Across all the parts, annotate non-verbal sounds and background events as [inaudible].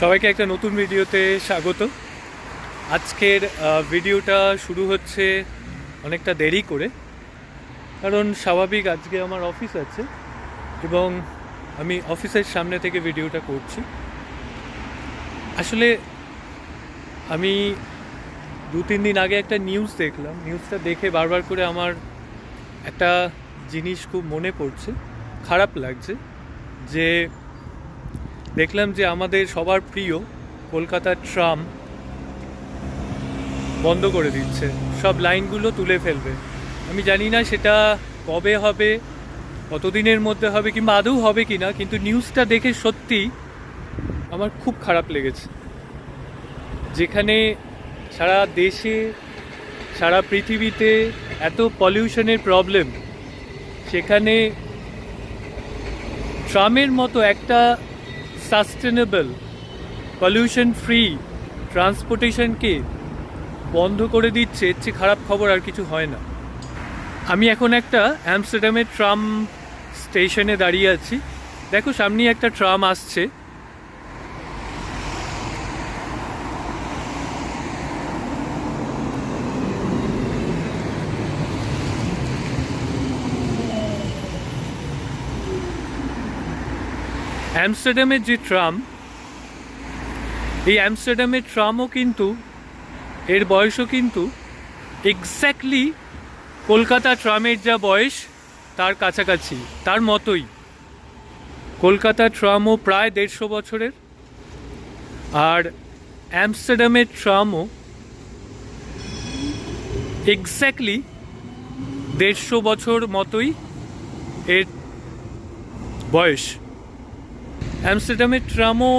সবাইকে একটা নতুন ভিডিওতে স্বাগত। আজকের ভিডিওটা শুরু হচ্ছে অনেকটা দেরি করে, কারণ স্বাভাবিক আজকে আমার অফিস আছে এবং আমি অফিসের সামনে থেকে ভিডিওটা করছি। আসলে আমি দু তিন দিন আগে একটা নিউজ দেখলাম। নিউজটা দেখে বারবার করে আমার একটা জিনিস খুব মনে পড়ছে, খারাপ লাগছে যে দেখলাম যে আমাদের সবার প্রিয় কলকাতার ট্রাম বন্ধ করে দিচ্ছে। সব লাইনগুলো তুলে ফেলবে। আমি জানি না সেটা কবে হবে, কতদিনের মধ্যে হবে কিংবা আদৌ হবে কি না কিন্তু নিউজটা দেখে সত্যি আমার খুব খারাপ লেগেছে। যেখানে সারা দেশে, সারা পৃথিবীতে এত পলিউশনের প্রবলেম, সেখানে ট্রামের মতো একটা সাস্টেনেবল পলিউশন ফ্রি ট্রান্সপোর্টেশনকে বন্ধ করে দিচ্ছে, এর চেয়ে খারাপ খবর আর কিছু হয় না। আমি এখন একটা অ্যামস্টারডামের ট্রাম স্টেশনে দাঁড়িয়ে আছি। দেখো, সামনেই একটা ট্রাম আসছে। অ্যামস্টারডামের যে ট্রাম, এই অ্যামস্টারডামের ট্রামও কিন্তু, এর বয়সও কিন্তু এক্স্যাক্টলি কলকাতা ট্রামের যা বয়স, তার কাছাকাছি, তার মতোই। কলকাতা ট্রামও প্রায় দেড়শো বছরের, আর অ্যামস্টারডামের ট্রামও এক্স্যাক্টলি দেড়শো বছর মতোই এর বয়স। অ্যামস্টারডামের ট্রামও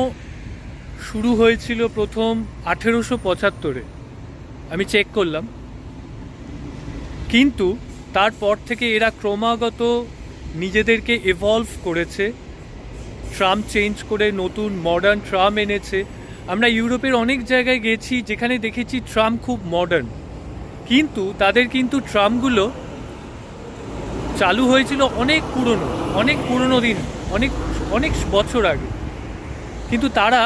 শুরু হয়েছিল প্রথম আঠেরোশো পঁচাত্তরে। আমি চেক করলাম। কিন্তু তারপর থেকে এরা ক্রমাগত নিজেদেরকে এভলভ করেছে ট্রাম চেঞ্জ করে নতুন মডার্ন ট্রাম এনেছে। আমরা ইউরোপের অনেক জায়গায় গেছি, যেখানে দেখেছি ট্রাম খুব মডার্ন কিন্তু তাদের কিন্তু ট্রামগুলো চালু হয়েছিল অনেক পুরনো অনেক পুরনো দিন, অনেক অনেক বছর আগে। কিন্তু তারা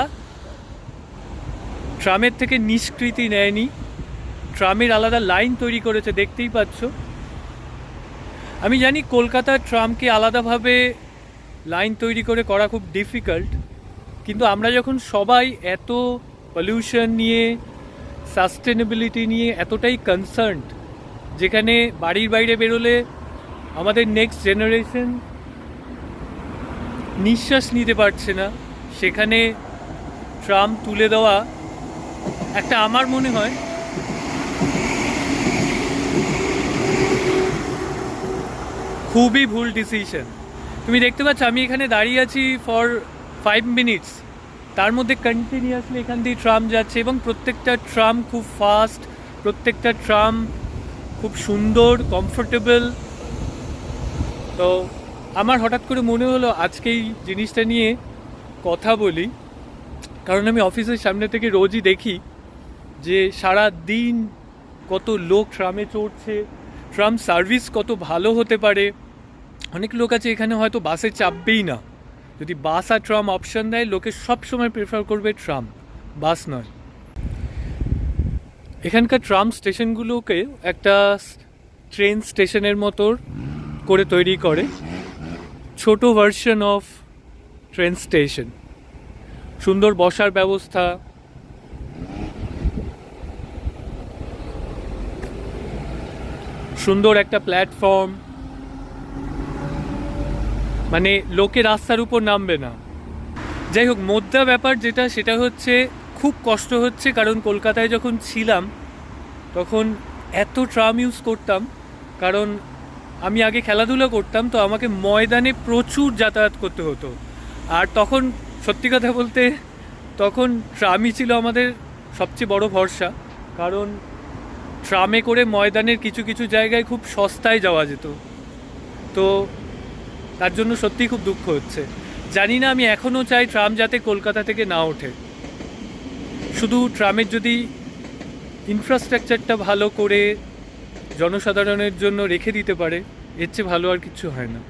ট্রামের থেকে নিষ্কৃতি নেয়নি। ট্রামের আলাদা লাইন তৈরি করেছে, দেখতেই পাচ্ছ। আমি জানি কলকাতার ট্রামকে আলাদাভাবে লাইন তৈরি করে করা খুব ডিফিকাল্ট, কিন্তু আমরা যখন সবাই এত পলিউশন নিয়ে সাস্টেনেবিলিটি নিয়ে এতটাই কনসার্নড, যেখানে বাড়ির বাইরে বেরোলে আমাদের নেক্সট জেনারেশন নিঃশ্বাস নিতে পারছে না। সেখানে ট্রাম তুলে দেওয়া একটা আমার মনে হয়। খুবই ভুল ডিসিশন তুমি দেখতে পাচ্ছ, আমি এখানে দাঁড়িয়ে আছি ফর ফাইভ মিনিটস তার মধ্যে কন্টিনিউয়াসলি এখান দিয়ে ট্রাম যাচ্ছে এবং প্রত্যেকটা ট্রাম খুব ফাস্ট প্রত্যেকটা ট্রাম খুব সুন্দর কমফোর্টেবল তো আমার হঠাৎ করে মনে হলো আজকে এই জিনিসটা নিয়ে কথা বলি। কারণ আমি অফিসের সামনে থেকে রোজই দেখি যে সারা দিন কত লোক ট্রামে চড়ছে, ট্রাম সার্ভিস কত ভালো হতে পারে। অনেক লোক আছে এখানে হয়তো বাসে চাপবেই না। যদি বাস আর ট্রাম অপশন দেয়, লোকে সবসময় প্রেফার করবে ট্রাম, বাস নয়। এখানকার ট্রাম স্টেশনগুলোকে একটা ট্রেন স্টেশনের মতো করে তৈরি করে। ছোট ভার্সন অফ ট্রেন স্টেশন সুন্দর বসার ব্যবস্থা। সুন্দর একটা প্ল্যাটফর্ম মানে লোকে রাস্তার উপর নামবে না। যাই হোক, মোদ্দা ব্যাপার যেটা, সেটা হচ্ছে খুব কষ্ট হচ্ছে, কারণ কলকাতায় যখন ছিলাম, তখন এত ট্রাম ইউজ করতাম, কারণ আমি আগে খেলাধুলা করতাম, তো আমাকে ময়দানে প্রচুর যাতায়াত করতে হতো। আর তখন, সত্যি কথা বলতে, তখন ট্রামই ছিল আমাদের সবচেয়ে বড় ভরসা। কারণ, ট্রামে করে ময়দানের কিছু কিছু জায়গায় খুব সস্তায় যাওয়া যেত। তো, তার জন্য সত্যিই খুব দুঃখ হচ্ছে। জানি না আমি এখনও চাই ট্রাম যাতে কলকাতা থেকে না ওঠে। শুধু ট্রামের যদি ইনফ্রাস্ট্রাকচারটা ভালো করে জনসাধারণের জন্য রেখে দিতে পারে এর চেয়ে ভালো আর কিছু হয় না।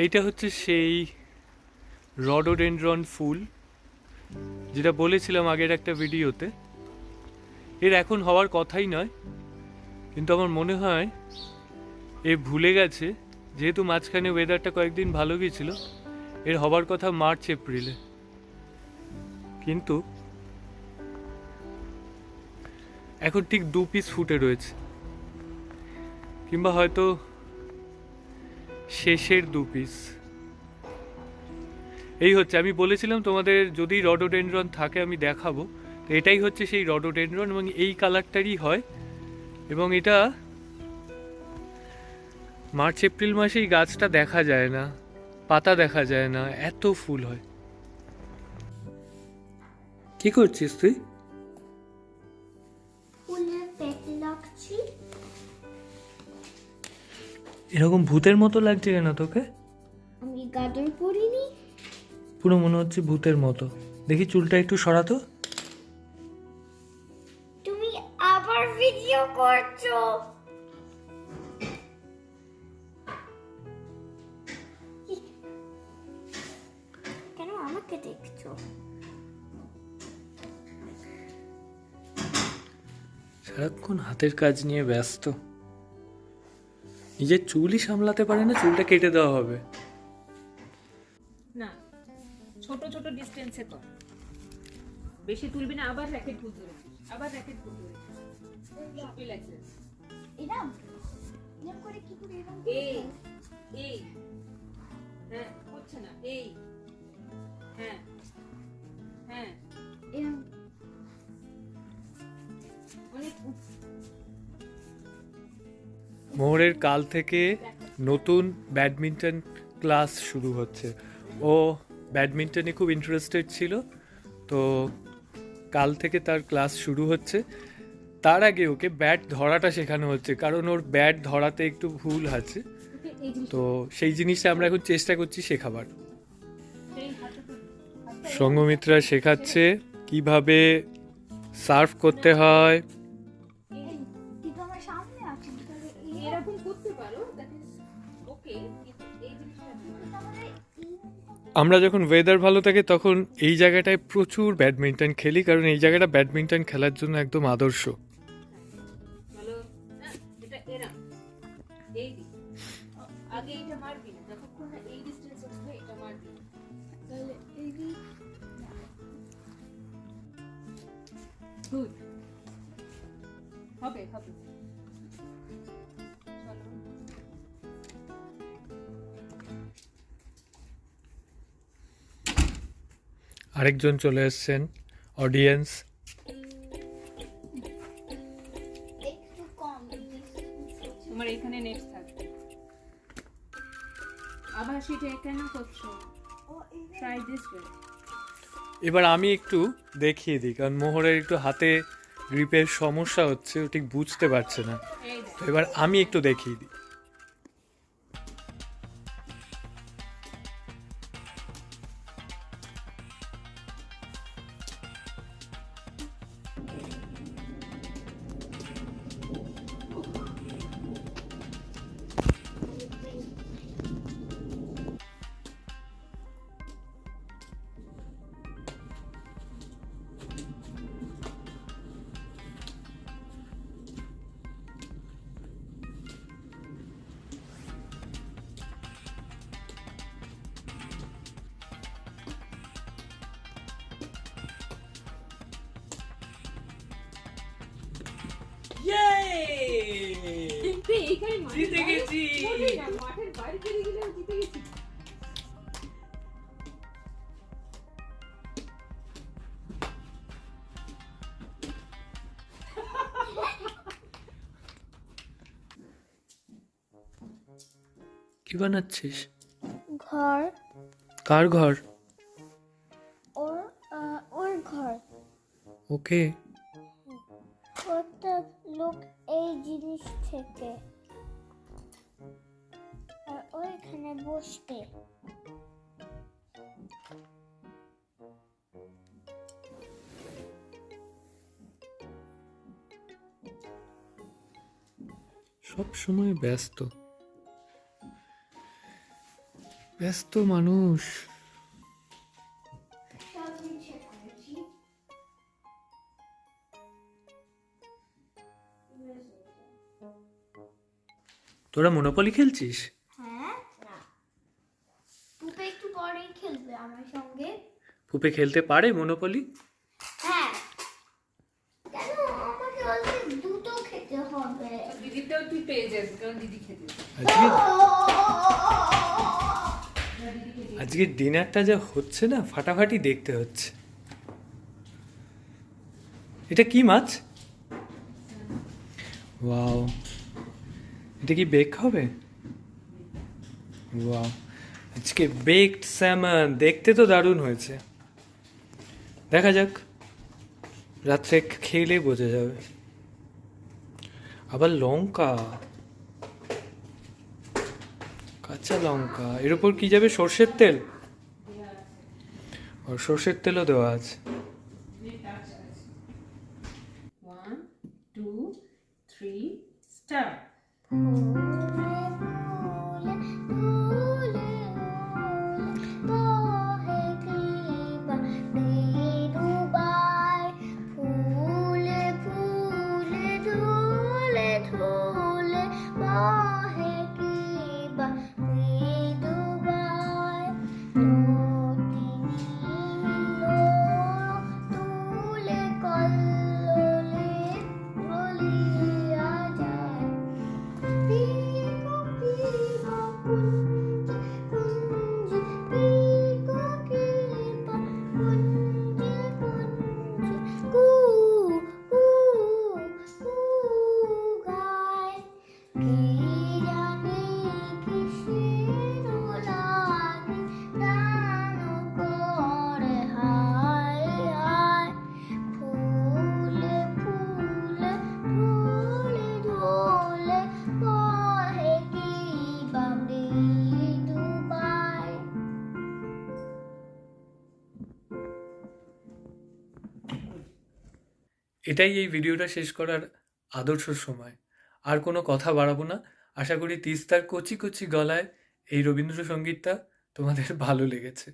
এইটা হচ্ছে সেই রডোডেন্ড্রন ফুল, যেটা বলেছিলাম আগের একটা ভিডিওতে। এর এখন হওয়ার কথাই নয়, কিন্তু আমার মনে হয় এ ভুলে গেছে, যেহেতু মাঝখানে ওয়েদারটা কয়েকদিন ভালো গিয়েছিল, এর হবার কথা মার্চ এপ্রিলে কিন্তু এখন ঠিক দু পিস ফুটে রয়েছে, কিংবা হয়তো শেষের দু পিস এই হচ্ছে, আমি বলেছিলাম তোমাদের যদি রডোডেন্ড্রন থাকে আমি দেখাবো। তো এটাই হচ্ছে সেই রডোডেন্ড্রন এবং এই কালারটারই হয়। এবং এটা মার্চ, এপ্রিল মাসে এই গাছটা দেখা যায় না, পাতা দেখা যায় না, এত ফুল হয়। কি করছিস তুই? ফুলের পেটে লাগছি। এরকম ভূতের মতো লাগছে কেন তোকে? আমি গাদর পরিনি পুরো মনে হচ্ছে ভূতের মতো। দেখি চুলটা একটু সরাতো। তুমি আবার ভিডিও করছ। কেন আমাকে দেখছ? সারাক্ষণ হাতের কাজ নিয়ে ব্যস্ত। নিজের চুলই সামলাতে পারে না চুলটা কেটে দেওয়া হবে। না ছোট ছোট ডিস্টেন্সে কর। বেশি তুলবি না আবার র্যাকেট পুল ধরেছিস আবার র্যাকেট পুল ধরেছিস this. এরম? এরম করে কি করে এরম এই এই। হ্যাঁ হচ্ছে না এই। হ্যাঁ হ্যাঁ। মোহরের কাল থেকে নতুন ব্যাডমিন্টন ক্লাস শুরু হচ্ছে। ও ব্যাডমিন্টনে খুব ইন্টারেস্টেড ছিল, তো কাল থেকে তার ক্লাস শুরু হচ্ছে। তার আগে ওকে ব্যাট ধরাটা শেখানো হচ্ছে, কারণ ওর ব্যাট ধরাতে একটু ভুল আছে। তো সেই জিনিসটা আমরা এখন চেষ্টা করছি শেখাবার। সঙ্গমিত্রা শেখাচ্ছে কীভাবে সার্ভ করতে হয় আমরা যখন ওয়েদার ভালো থাকে, তখন এই জায়গাটায় প্রচুর ব্যাডমিন্টন খেলি, কারণ এই জায়গাটা ব্যাডমিন্টন খেলার জন্য একদম আদর্শ। ভালো, না আরেকজন চলে এসছেন অডিয়েন্স তোমার এখানে নেট থাকবে। আবার সেটা কেন করছ? ট্রাই দিস এবার আমি একটু দেখিয়ে দিই কারণ মোহরের একটু হাতে গ্রিপের সমস্যা হচ্ছে ও ঠিক বুঝতে পারছে না। তো এবার আমি একটু দেখিয়ে দিই। জিতে গেছি। মাঠের বাইরে চলে গেলে জিতে গেছি। কি বানাচ্ছিস? ঘর। কার ঘর? ওর আহ, ওর ঘর। ওকে। প্রত্যেক লোক এই জিনিস থেকে? আর ওইখানে বসবে। সব সময় ব্যস্ত। ব্যস্ত মানুষ। তোরা মনোপলি খেলছিস? হ্যাঁ? পুপে একটু পরেই খেলবে আমার সঙ্গে। ফুপে খেলতে পারে মনোপলি হ্যাঁ। কেন? আমাকে বলছে দুটো খেতে হবে। দিদিটাও তুই পেয়ে যাবি কারণ দিদি খেতে আজকে আজকে ডিনারটা যা হচ্ছে না ফাটাফাটি দেখতে হচ্ছে। এটা কি মাছ? ওয়াও। এটা কি বেক হবে? ওয়াও আজকে বেকড স্যামন দেখতে তো দারুণ হয়েছে। দেখা যাক। রাত্রে খেলে বোঝা যাবে। আবার লঙ্কা। কাঁচা লঙ্কা। এর উপর কি যাবে? সর্ষের তেল? আর সর্ষের তেলও দেওয়া আছে। ফুলে এটাই এই ভিডিওটা শেষ করার আদর্শ সময়। আর কোনো কথা বাড়াবো না। আশা করি তিস্তার কচি কচি গলায় এই রবীন্দ্রসঙ্গীতটা তোমাদের [laughs] ভালো লেগেছে।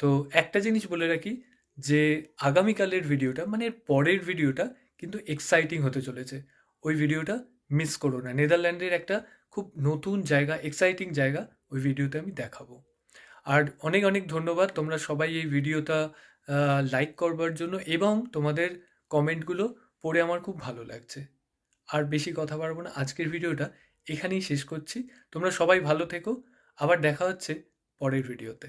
তো একটা জিনিস বলে রাখি যে, আগামীকালের ভিডিওটা মানে পরের ভিডিওটা কিন্তু এক্সাইটিং হতে চলেছে। ওই ভিডিওটা মিস করো না। নেদারল্যান্ডের একটা খুব নতুন জায়গা এক্সাইটিং জায়গা ওই ভিডিওতে আমি দেখাবো। আর অনেক অনেক ধন্যবাদ। তোমরা সবাই এই ভিডিওটা লাইক করবার জন্য এবং তোমাদের কমেন্টগুলো পড়ে আমার খুব ভালো লাগছে। আর বেশি কথা বাড়বো না, আজকের ভিডিওটা এখানেই শেষ করছি। তোমরা সবাই ভালো থেকো, আবার দেখা হচ্ছে পরের ভিডিওতে।